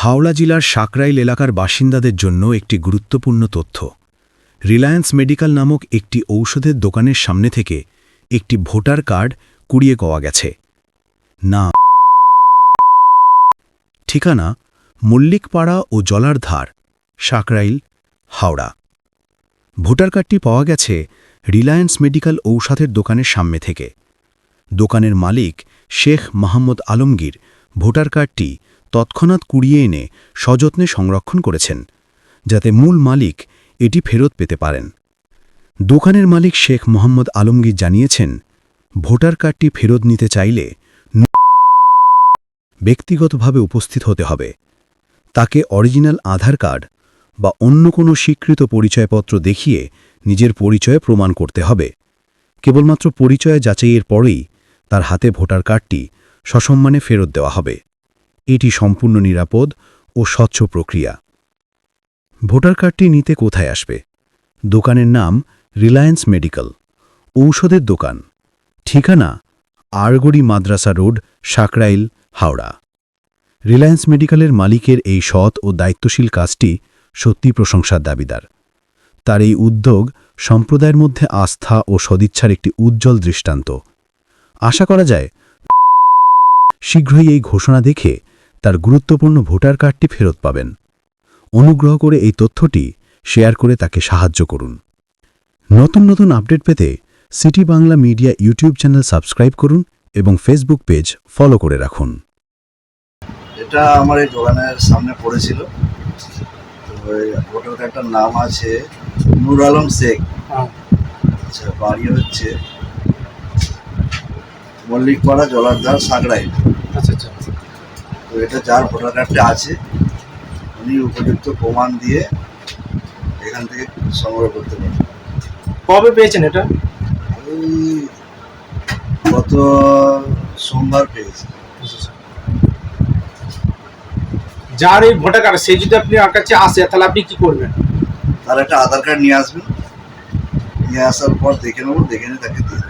হাওড়া জেলার সাকরাইল এলাকার বাসিন্দাদের জন্য একটি গুরুত্বপূর্ণ তথ্য। রিলায়েন্স মেডিকেল নামক একটি ঔষধের দোকানের সামনে থেকে একটি ভোটার কার্ড কুড়িয়ে পাওয়া গেছে। না। ঠিকানা মল্লিকপাড়া ও জলারধার, সাকরাইল, হাওড়া। ভোটার কার্ডটি পাওয়া গেছে রিলায়েন্স মেডিকেল ঔষধের দোকানের সামনে থেকে। দোকানের মালিক শেখ মোহাম্মদ আলমগীর ভোটার কার্ডটি তৎক্ষণাৎ কুড়িয়ে এনে সযত্নে সংরক্ষণ করেছেন, যাতে মূল মালিক এটি ফেরত পেতে পারেন। দোকানের মালিক শেখ মোহাম্মদ আলমগীর জানিয়েছেন, ভোটার কার্ডটি ফেরত নিতে চাইলে ব্যক্তিগতভাবে উপস্থিত হতে হবে। তাকে অরিজিনাল আধার কার্ড বা অন্য কোনো স্বীকৃত পরিচয়পত্র দেখিয়ে নিজের পরিচয় প্রমাণ করতে হবে। কেবলমাত্র পরিচয় যাচাইয়ের পরেই তার হাতে ভোটার কার্ডটি সসম্মানে ফেরত দেওয়া হবে। এটি সম্পূর্ণ নিরাপদ ও স্বচ্ছ প্রক্রিয়া। ভোটার কার্ডটি নিতে কোথায় আসবে? দোকানের নাম রিলায়েন্স মেডিকেল। ঔষধের দোকান। ঠিকানা আরগড়ি মাদ্রাসা রোড সাকরাইল হাওড়া। রিলায়েন্স মেডিকেলের মালিকের এই সৎ ও দায়িত্বশীল কাজটি সত্যি প্রশংসার দাবিদার। তার এই উদ্যোগ সম্প্রদায়ের মধ্যে আস্থা ও সদিচ্ছার একটি উজ্জ্বল দৃষ্টান্ত। আশা করা যায় শীঘ্রই এই ঘোষণা দেখে তার গুরুত্বপূর্ণ ভোটার কার্ডটি ফেরত পাবেন। অনুগ্রহ করে এই তথ্যটি শেয়ার করে তাকে সাহায্য করুন। নতুন নতুন আপডেট পেতে city Bangla media YouTube channel subscribe করুন এবং ফেসবুক পেজ ফলো করে রাখুন। এটা আমার এই দোকানের সামনে পড়েছিল। ওই নাম আছে নূর আলম শেখ। আচ্ছা বাড়ি হচ্ছে মল্লিকপাড়া জলারধার সাগড়াই আচ্ছা আচ্ছা। তো এটা যার ভোটার কার্ডটা আছে উনি উপযুক্ত প্রমাণ দিয়ে এখান থেকে সংগ্রহ করতে পারেন। কবে পেয়েছেন এটা? ওই গত সোমবার পেয়েছি। যার এই ভোটার কার্ড সে যদি আপনি আমার কাছে আসে তাহলে আপনি কি করবেন? তার একটা আধার কার্ড নিয়ে আসবেন। নিয়ে আসার পর দেখে নেব দেখে নিয়ে তাকে দিয়ে